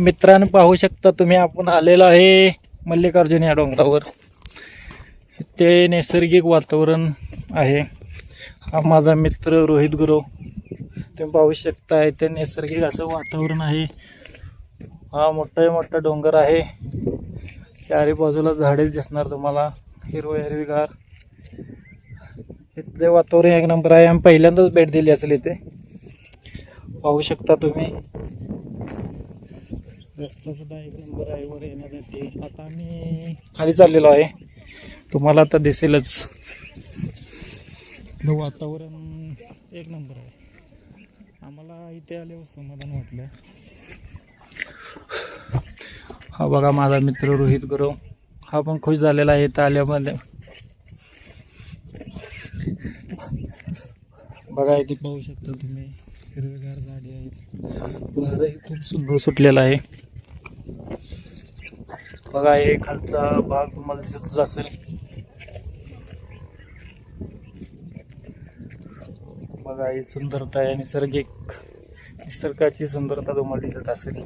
मित्रांनो पाहू शकता तुम्ही आपण आलेलो आहे मल्लिकार्जुन या डोंगरावर. ते नैसर्गिक वातावरण आहे. हा माझा मित्र रोहित गुरव तुम्ही पाहू शकता इथे नैसर्गिक असं वातावरण आहे. हा मोठा मोठा डोंगर आहे. चारी बाजूला झाडेच दिसणार तुम्हाला. हिरवं हिरवीगार. इथले वातावरण एक नंबर आहे. आम्ही पहिल्यांदाच भेट दिली असेल इथे. पाहू शकता तुम्ही. सुद्धा एक नंबर आहे वर येण्यासाठी आता आम्ही खाली चाललेलो आहे. तुम्हाला आता दिसेलच. वातावरण एक नंबर आहे. आम्हाला इथे आल्यावर समाधान वाटलं. हा बघा माझा मित्र रोहित गुरव हा पण खुश झालेला आहे इथं आल्यामध्ये. बघा इथे पाहू शकता तुम्ही. हिरवेगार झाडे आहेत. वारंही खूप सुंदर सुटलेला आहे. बघा हे खालचा भाग तुम्हाला दिसतच असेल. बघा ही सुंदरता आहे नैसर्गिक निसर्गाची सुंदरता तुम्हाला दिसत असेल.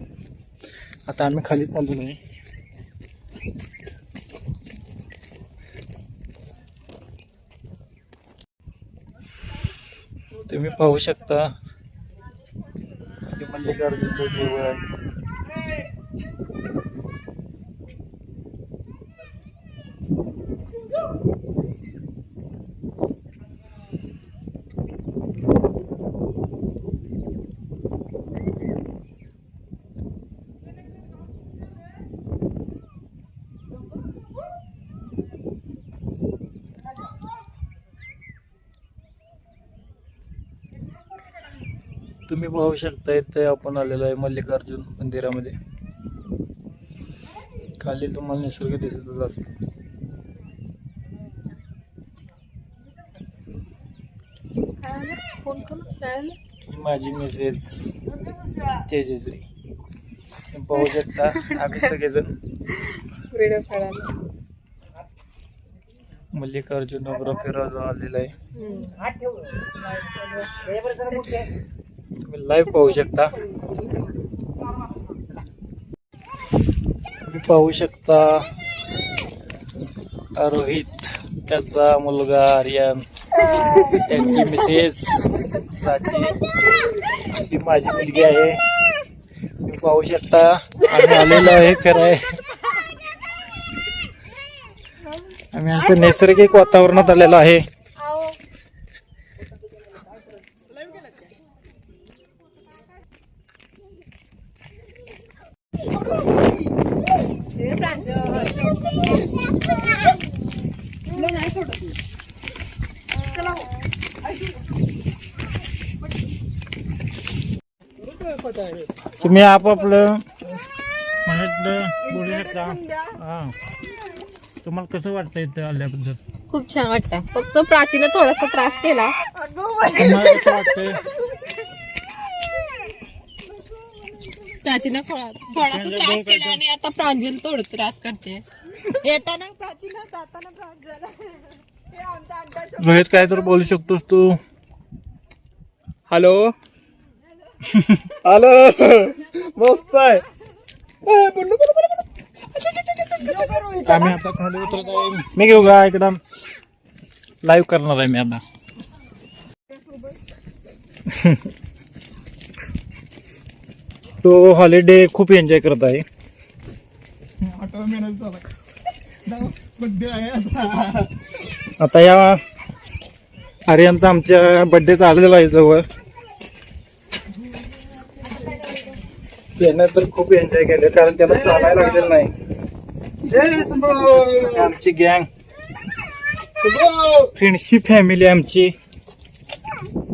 आता आम्ही खाली चालू नाही. तुम्ही पाहू शकता. मल्लिकार्जुनचं देऊळ आहे. तुम्ही पाहू शकता इथे आपण आलेलो आहे मल्लिकार्जुन मंदिरामध्ये. खाली तुम्हाला निसर्ग दिसतच असेल. ही माझी मेसेज तेजश्री. पाहू शकता आम्ही सगळेजण. व्हिडिओ काढायला मल्लिकार्जुन फिरायला आलेला आहे. तुम्ही लाईव्ह पाहू शकता. तुम्ही पाहू शकता रोहित त्याचा मुलगा आर्यन त्यांची मिसेस ही माझी मुलगी आहे. तुम्ही पाहू शकता. आम्ही आलेलो आहे फिराय आम्ही असं नैसर्गिक वातावरणात आलेलो आहे. तुम्ही आपापलं हा. तुम्हाला कसं वाटतं इथं आल्याबद्दल? खूप छान वाटतंय. फक्त प्राचीनं थोडासा त्रास केला तुम्हाला कसं वाटतंय प्राचीनं थोडासा त्रास केला आणि आता प्रांजल थोडं त्रास करते. येताना प्राचीन जाताना प्रांजल. रोहित काय तर बोलू शकतोस तू. हॅलो? हॅलो? मस्त आहे. आम्ही आता खाली उतरत आहे. मी घेऊ का इकडं. लाईव्ह करणार आहे मी आता. तो हॉलिडे खूप एन्जॉय करत आहे. आता. या आर्यनचा आमच्या बड्डेचा आलेला आहे जवळ. त्यानं तर खूप एन्जॉय केले कारण त्याला चालायला लागलेलं नाही. आमची गँग फ्रेंडशिप फॅमिली आमची.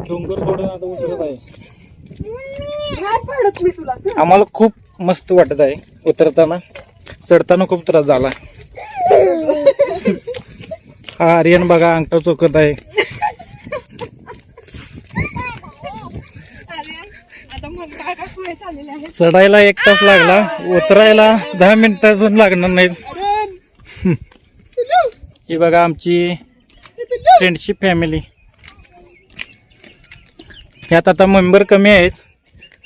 डोंगर थोडं आता उतरत आहे. आम्हाला खूप मस्त वाटत आहे उतरताना. चढताना खूप त्रास झाला. हा आर्यन बघा अंगठा चोकत आहे. चढायला एक तास लागला. उतरायला दहा मिनिटातून लागणार नाहीत. ही बघा आमची फ्रेंडशिप फॅमिली ह्यात आता मेंबर कमी आहेत.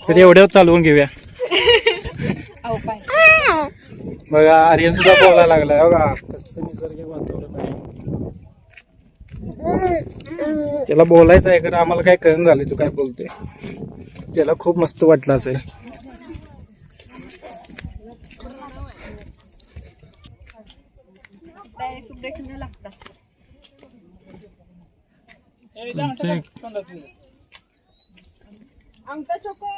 तर एवढ्या चालवून घेऊया. बघा आर्यन सुद्धा बोलायला लागलाय. बघा कसं निसर्गिक वातावरण आहे. त्याला बोलायचं आहे कारण आम्हाला काय कळण झालं तू काय बोलते त्याला खूप मस्त वाटलं असेल. डायरेक्ट चोको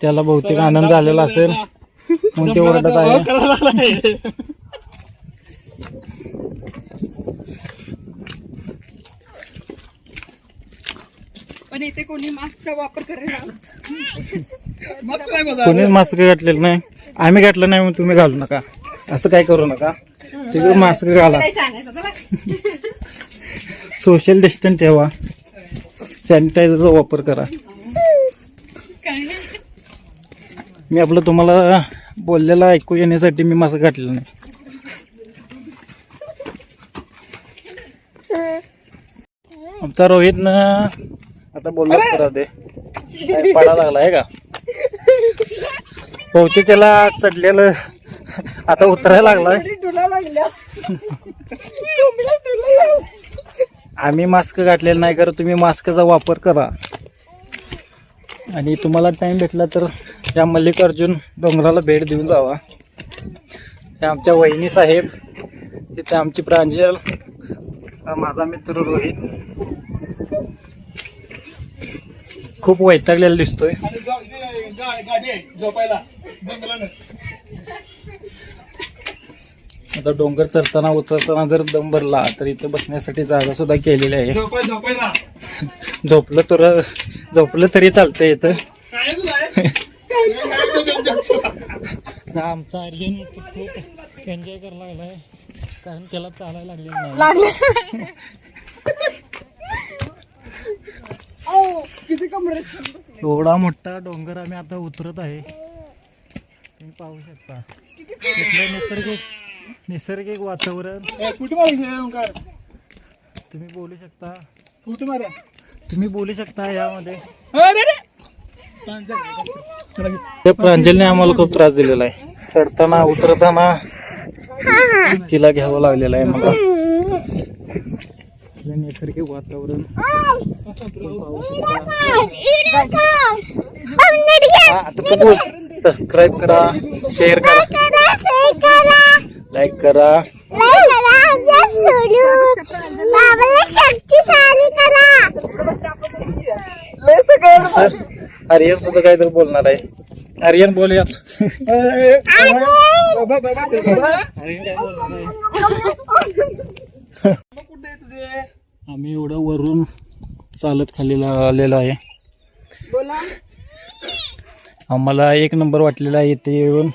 त्याला बहुतेक आनंद झालेला असेल. मग ते ओरडत आहे. पण इथे कोणी मास्कचा वापर करेल कोणीच मास्क घातलेलं नाही. आम्ही घातलं नाही मग तुम्ही घालू नका. असं काय करू नका. तिकडे मास्क घाला. सोशल डिस्टन्स ठेवा. सॅनिटायझरचा वापर करा. मी आपलं तुम्हाला बोललेलं ऐकू येण्यासाठी मी मास्क घातलेलं नाही. आमचा रोहित ना आता बोलला करा काय पडा लागला आहे का? बहुतेक त्याला चढलेलं आता उतरायला लागल्या. आम्ही मास्क घातलेला नाही कर तुम्ही मास्कचा वापर करा. आणि तुम्हाला टाईम भेटला तर या मल्लिकार्जुन डोंगराला भेट देऊन जावा. हे आमच्या वहिनी साहेब तिथे आमची प्रांजल हा माझा मित्र रोहित. खूप वैतागलेला दिसतोय. आता डोंगर चढताना उतरताना जर दम भरला तर इथे बसण्यासाठी जागा सुद्धा केलेली आहे. झोपलं तर झोपलं तरी चालतंय इथं. आमचा आर्यन खूप एन्जॉय करायला लागलाय. कारण त्याला चालायला लागलेलं नाही. एवढा मोठा डोंगर आम्ही आता उतरत आहे. तुम्ही पाहू शकता. इथलं नैसर्गिक वातावरण. तुम्ही बोलू शकता. तुम्ही बोलू शकता यामध्ये. त्या प्रांजलने आम्हाला खूप त्रास दिलेला आहे. चढताना उतरताना तिला घ्यावं लागलेलं आहे मला. नैसर्गिक वातावरण. आता सबस्क्राईब करा शेअर करा. लाईक करा. आर्यन सुद्धा काहीतरी बोलणार आहे. आर्यन बोलूयात? आम्ही एवढं वरून चालत खाली आलेलो आहे. बोला. आम्हाला एक नंबर वाटलेला आहे इथे येऊन.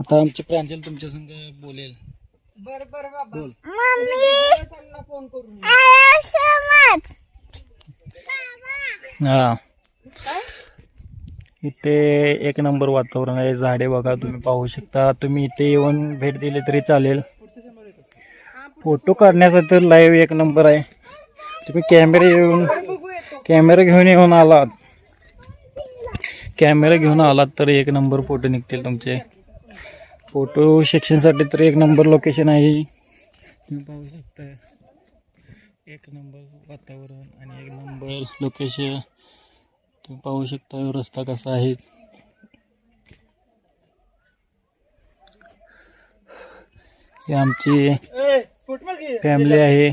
आता आमचे प्रांजल तुमच्या संग बोलेल. बर बर बाबा. बोल. फोन करून हा. इथे एक नंबर वातावरण आहे. झाडे बघा तुम्ही पाहू शकता. तुम्ही इथे येऊन भेट दिली तरी चालेल. फोटो काढण्याचा तर लाईव्ह एक नंबर आहे. तुम्ही कॅमेरे येऊन कॅमेरा घेऊन येऊन आलात. कॅमेरा घेऊन आलात तर एक नंबर फोटो निघतील तुमचे. फोटो सेक्शनसाठी तर एक नंबर लोकेशन आहे तुम्ही पाहू शकता एक नंबर वातावरण आणि एक नंबर लोकेशन तुम्ही पाहू शकता रस्ता कसा आहे. ही आमची फॅमिली आहे.